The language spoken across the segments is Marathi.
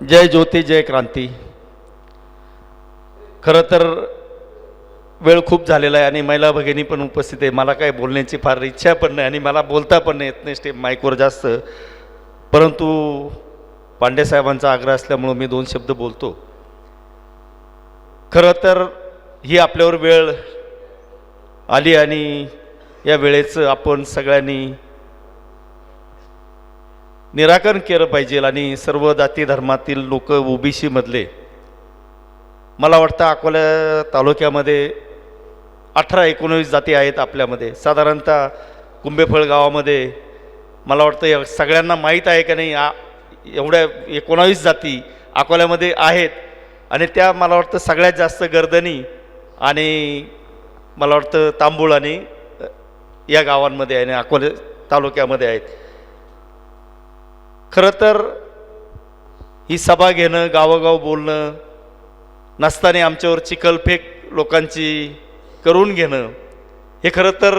जय ज्योती जय क्रांती. खरं तर वेळ खूप झालेला आहे आणि महिला भगिनी पण उपस्थित आहे. मला काय बोलण्याची फार इच्छा पण नाही आणि मला बोलता पण नाही येत नाही स्टेप माईकवर जास्त. परंतु पांडेसाहेबांचा आग्रह असल्यामुळं मी दोन शब्द बोलतो. खरं तर ही आपल्यावर वेळ आली आणि या वेळेचं आपण सगळ्यांनी निराकरण केलं पाहिजे आणि सर्व जाती धर्मातील लोक ओबीसीमधले मला वाटतं अकोला तालुक्यामध्ये अठरा एकोणवीस जाती आहेत आपल्यामध्ये. साधारणतः कुंभेफळ गावामध्ये मला वाटतं या सगळ्यांना माहीत आहे का नाही? आ एवढ्या एकोणावीस जाती अकोल्यामध्ये आहेत. आणि त्या मला वाटतं सगळ्यात जास्त गर्दनी आणि मला वाटतं तांबूळ आणि या गावांमध्ये आहे आणि अकोले तालुक्यामध्ये आहेत. खरं तर ही सभा घेणं गावोगाव बोलणं नसताना आमच्यावर चिखलफेक लोकांची करून घेणं हे खरं तर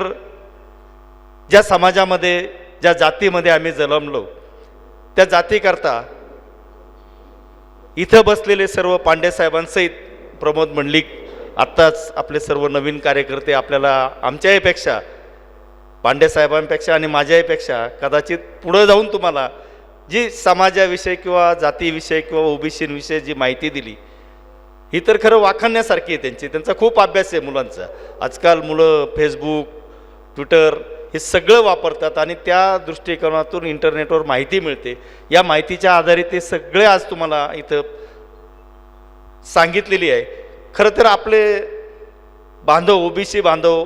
ज्या समाजामध्ये ज्या जातीमध्ये आम्ही जन्मलो त्या जातीकरता इथं बसलेले सर्व पांडे साहेबांसहित प्रमोद मंडलिक आत्ताच आपले सर्व नवीन कार्यकर्ते आपल्याला आमच्याहीपेक्षा पांडेसाहेबांपेक्षा आणि माझ्याहीपेक्षा कदाचित पुढं जाऊन तुम्हाला जी समाजाविषयी किंवा जातीविषयी किंवा ओबीसीविषयी जी माहिती दिली ही तर खरं वाखाणण्यासारखी आहे त्यांची. त्यांचा खूप अभ्यास आहे मुलांचा. आजकाल मुलं फेसबुक ट्विटर हे सगळं वापरतात आणि त्या दृष्टिकोनातून इंटरनेटवर माहिती मिळते. या माहितीच्या आधारे ते सगळे आज तुम्हाला इथं सांगितलेली आहे. खरं तर आपले बांधव ओबीसी बांधव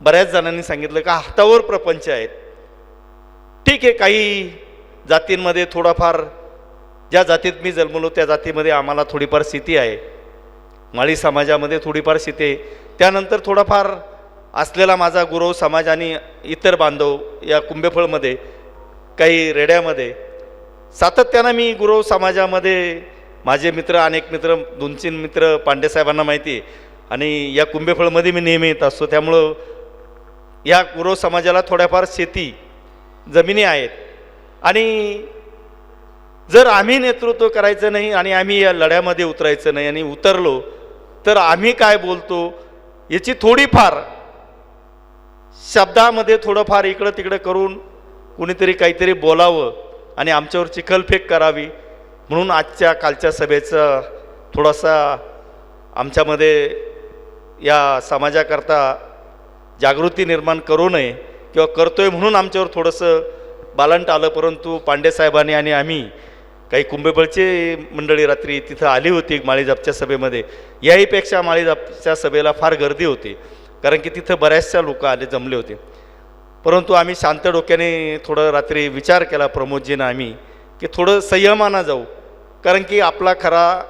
बऱ्याच जणांनी सांगितलं का हातावर प्रपंच आहेत. ठीक आहे काही जातींमध्ये थोडाफार ज्या जातीत मी जन्मलो त्या जातीमध्ये आम्हाला थोडीफार स्थिती आहे. माळी समाजामध्ये थोडीफार स्थिती आहे. त्यानंतर थोडाफार असलेला माझा गुरव समाज आणि इतर बांधव या कुंभेफळमध्ये काही रेड्यामध्ये सातत्यानं मी गुरव समाजामध्ये माझे मित्र अनेक मित्र दोन तीन मित्र पांडेसाहेबांना माहिती आहे. आणि या कुंभेफळमध्ये मी नेहमी येत असतो. त्यामुळं या गुरव समाजाला थोड्याफार शेती जमिनी आहेत. आणि जर आम्ही नेतृत्व करायचं नाही आणि आम्ही या लढ्यामध्ये उतरायचं नाही आणि उतरलो तर आम्ही काय बोलतो? याची थोडीफार शब्दामध्ये थोडंफार इकडं तिकडं करून कुणीतरी काहीतरी बोलावं आणि आमच्यावर चिखलफेक करावी म्हणून आजच्या कालच्या सभेचा थोडासा आमच्यामध्ये या समाजाकरता जागृती निर्माण करू नये. किंवा करतोय म्हणून आमच्यावर थोडंसं बालंट आलं परंतु पांडेसाहेबांनी आणि आम्ही काही कुंभेबळची मंडळी रात्री तिथं आली होती माळीजापच्या सभेमध्ये. याहीपेक्षा माळीजापच्या सभेला फार गर्दी होती कारण की तिथं बऱ्याचशा लोक आले जमले होते. परंतु आम्ही शांत डोक्याने थोडं रात्री विचार केला प्रमोदजीनं आम्ही की थोडं संयमानं जाऊ. कारण की आपला खरा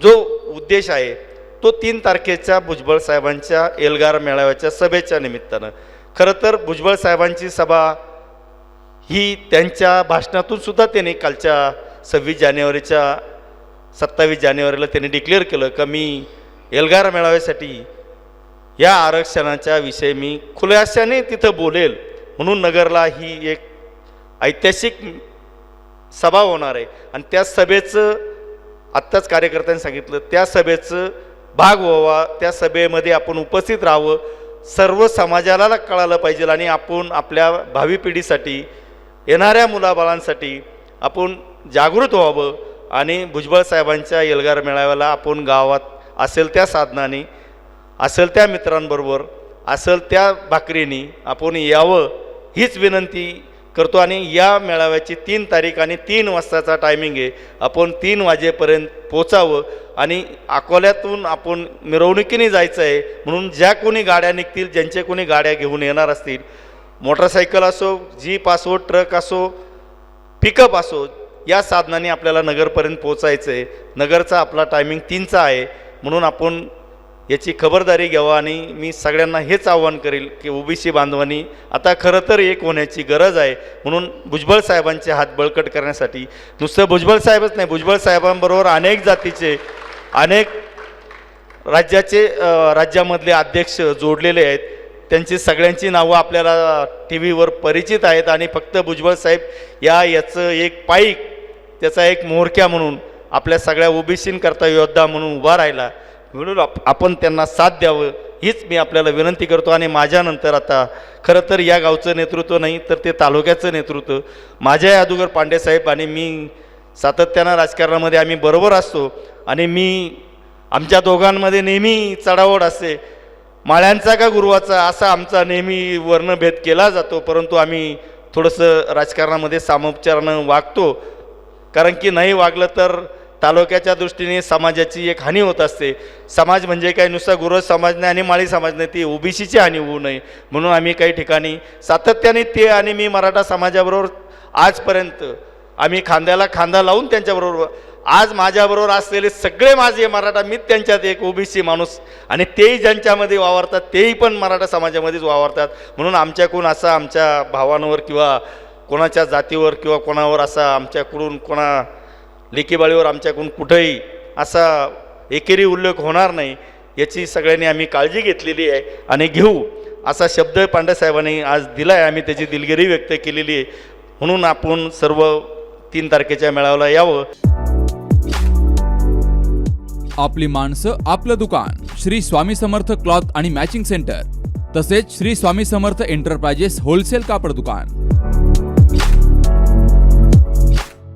जो उद्देश आहे तो तीन तारखेच्या भुजबळ साहेबांच्या एल्गार मेळाव्याच्या सभेच्या निमित्तानं. खरं तर भुजबळ साहेबांची सभा ही त्यांच्या भाषणातून सुद्धा त्यांनी कालच्या सव्वीस जानेवारीच्या सत्तावीस जानेवारीला त्यांनी डिक्लेअर केलं का मी एल्गार मेळाव्यासाठी या आरक्षणाच्या विषयी मी खुलाशाने तिथं बोलेल. म्हणून नगरला ही एक ऐतिहासिक सभा होणार आहे. आणि त्या सभेचं आत्ताच कार्यकर्त्यांनी सांगितलं त्या सभेचं भाग व्हावा त्या सभेमध्ये आपण उपस्थित राहावं. सर्व समाजाला कळालं पाहिजे आणि आपण आपल्या भावी पिढीसाठी येणाऱ्या मुलाबाळांसाठी आपण जागृत व्हावं आणि भुजबळ साहेबांच्या एल्गार मेळाव्याला आपण गावात असेल त्या साधनाने असेल त्या मित्रांबरोबर असेल त्या भाकरीनी आपण यावं हीच विनंती करतो आणि या मेळाव्याची तीन तारीख आणि तीन वाजताचा टायमिंग आहे. आपण तीन वाजेपर्यंत पोचावं आणि अकोल्यातून आपण मिरवणुकीने जायचं आहे म्हणून ज्या कोणी गाड्या निघतील ज्यांचे कोणी गाड्या घेऊन येणार असतील मोटरसायकल असो जीप असो ट्रक असो पिकअप असो या साधनाने आपल्याला नगरपर्यंत पोचायचं आहे. नगरचा आपला टायमिंग तीनचा आहे. म्हणून आपण याची खबरदारी घ्यावा आणि मी सगळ्यांना हेच आव्हान करेल की ओबीसी बांधवांनी आता खरं तर एक होण्याची गरज आहे. म्हणून भुजबळ साहेबांचे हात बळकट करण्यासाठी नुसतं भुजबळ साहेबच नाही भुजबळ साहेबांबरोबर अनेक जातीचे अनेक राज्याचे राज्यामधले अध्यक्ष जोडलेले आहेत. त्यांची सगळ्यांची नावं आपल्याला टी व्हीवर परिचित आहेत आणि फक्त भुजबळ साहेब या याचं एक पाईक त्याचा एक मोहरक्या म्हणून आपल्या सगळ्या ओबीसींकरता योद्धा म्हणून उभा राहिला. म्हणून आप- आपण त्यांना साथ द्यावं हीच मी आपल्याला विनंती करतो. आणि माझ्यानंतर आता खरं तर या गावचं नेतृत्व नाही तर ते तालुक्याचं नेतृत्व. माझ्या अगोदर पांडेसाहेब आणि मी सातत्यानं राजकारणामध्ये आम्ही बरोबर असतो. आणि मी आमच्या दोघांमध्ये नेहमी चढावड असते. माळ्यांचा का गुरुवाचा असा आमचा नेहमी वर्णभेद केला जातो. परंतु आम्ही थोडंसं राजकारणामध्ये सामोपचारानं वागतो. कारण की नाही वागलं तर तालुक्याच्या दृष्टीने समाजाची एक हानी होत असते. समाज म्हणजे काय? नुसता गुरव समाज नाही आणि माळी समाज नाही. ती ओबीसीची हानी होऊ नये. म्हणून आम्ही काही ठिकाणी सातत्याने ते आणि मी मराठा समाजाबरोबर आजपर्यंत आम्ही खांद्याला खांदा लावून त्यांच्याबरोबर आज माझ्याबरोबर असलेले सगळे माझे मराठा मी त्यांच्यात एक ओबीसी माणूस आणि तेही ज्यांच्यामध्ये वावरतात तेही पण मराठा समाजामध्येच वावरतात. म्हणून आमच्याकडून असा आमच्या भावांवर किंवा कोणाच्या जातीवर किंवा कोणावर असा आमच्याकडून कोणा लेकीबाळीवर आमच्याकडून कुठंही असा एकेरी उल्लेख होणार नाही याची सगळ्यांनी आम्ही काळजी घेतलेली आहे आणि घेऊ. असा शब्द पांडेसाहेबांनी आज दिला आहे आम्ही त्याची दिलगिरी व्यक्त केलेली आहे. म्हणून आपण सर्व तीन तारखेच्या मेळाव्याला यावं. आपली माणसं आपलं दुकान श्री स्वामी समर्थ क्लॉथ आणि मॅचिंग सेंटर तसेच श्री स्वामी समर्थ एंटरप्राइजेस होलसेल कापड दुकान.